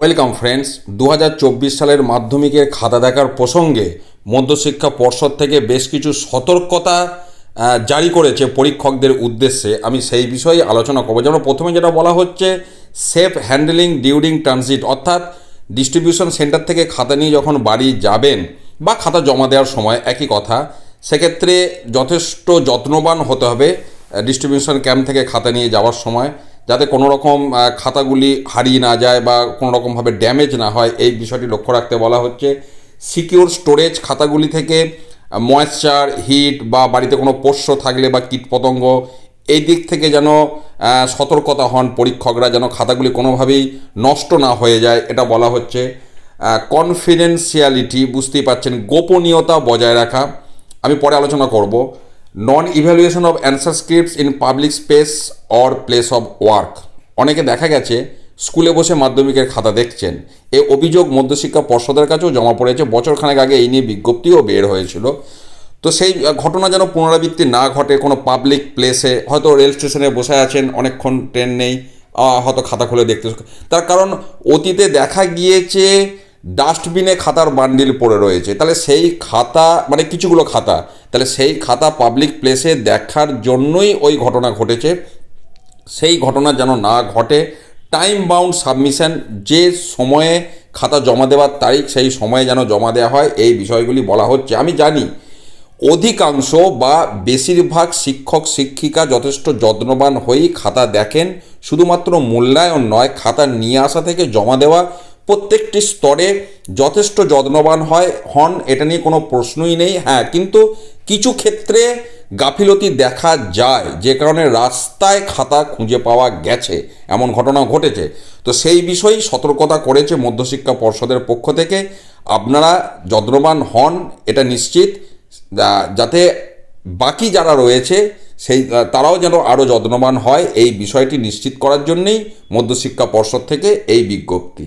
Welcome friends দু হাজার চব্বিশ সালের মাধ্যমিকের খাতা দেখার প্রসঙ্গে মধ্যশিক্ষা পর্ষদ থেকে বেশ কিছু সতর্কতা জারি করেছে পরীক্ষকদের উদ্দেশ্যে। আমি সেই বিষয়ে আলোচনা করব। যেমন প্রথমে যেটা বলা হচ্ছে সেফ হ্যান্ডেলিং ডিউরিং ট্রানজিট অর্থাৎ ডিস্ট্রিবিউশন সেন্টার থেকে খাতা নিয়ে যখন বাড়ি যাবেন বা খাতা জমা দেওয়ার সময় একই কথা, সেক্ষেত্রে যথেষ্ট যত্নবান হতে হবে ডিস্ট্রিবিউশন ক্যাম্প থেকে খাতা নিয়ে যাওয়ার সময়। যাতে কোনো রকম খাতাগুলি হারিয়ে না যায় বা কোনো রকমভাবে ড্যামেজ না হয়, এই বিষয়টি লক্ষ্য রাখতে বলা হচ্ছে। সিকিউর স্টোরেজ খাতাগুলি থেকে ময়েশ্চার হিট বা বাড়িতে কোনো পোষ্য থাকলে বা কীটপতঙ্গ এই দিক থেকে যেন সতর্কতা হন পরীক্ষকরা, যেন খাতাগুলি কোনোভাবেই নষ্ট না হয়ে যায়, এটা বলা হচ্ছে। কনফিডেন্সিয়ালিটি বুঝতেই পারছেন, গোপনীয়তা বজায় রাখা। আমি পরে আলোচনা করব। Non evaluation of answer scripts in public space or place of work অনেকে দেখা গেছে, স্কুলে বসে মাধ্যমিকের খাতা দেখছেন। এ অভিযোগ মধ্যশিক্ষা পর্ষদের কাছেও জমা পড়েছে। বছরখানেক আগে এই নিয়ে বিজ্ঞপ্তিও বের হয়েছিল। তো সেই ঘটনা যেন পুনরাবৃত্তি না ঘটে, কোনো পাবলিক প্লেসে হয়তো রেল স্টেশনে বসে আছেন, অনেকক্ষণ ট্রেন নেই হয়তো খাতা খুলে দেখতে। তার কারণ অতীতে দেখা গিয়েছে ডাস্টবিনে খাতার বান্ডিল পড়ে রয়েছে। তাহলে সেই খাতা মানে কিছুগুলো খাতা, তাহলে সেই খাতা পাবলিক প্লেসে দেখার জন্যই ওই ঘটনা ঘটেছে। সেই ঘটনা যেন না ঘটে টাইম বাউন্ড সাবমিশন যে সময়ে খাতা জমা দেওয়ার তারিখ, সেই সময়ে যেন জমা দেওয়া হয়, এই বিষয়গুলি বলা হচ্ছে। আমি জানি, অধিকাংশ বা বেশিরভাগ শিক্ষক, শিক্ষিকা যথেষ্ট যত্নবান হয়েই খাতা দেখেন। শুধুমাত্র মূল্যায়ন নয়, খাতা নিয়ে আসা থেকে জমা দেওয়া প্রত্যেকটি স্তরে যথেষ্ট যত্নবান হয়, হন, এটা নিয়ে কোনো প্রশ্নই নেই। হ্যাঁ কিন্তু কিছু ক্ষেত্রে গাফিলতি দেখা যায়, যে কারণে রাস্তায় খাতা খুঁজে পাওয়া গেছে, এমন ঘটনা ঘটেছে। তো সেই বিষয়েই সতর্কতা করেছে মধ্যশিক্ষা পর্ষদের পক্ষ থেকে। আপনারা যত্নবান হন, এটা নিশ্চিত। যাতে বাকি যারা রয়েছে, সেই, তারাও যেন আরও যত্নবান হয়, এই বিষয়টি নিশ্চিত করার জন্যেই মধ্যশিক্ষা পর্ষদ থেকে এই বিজ্ঞপ্তি।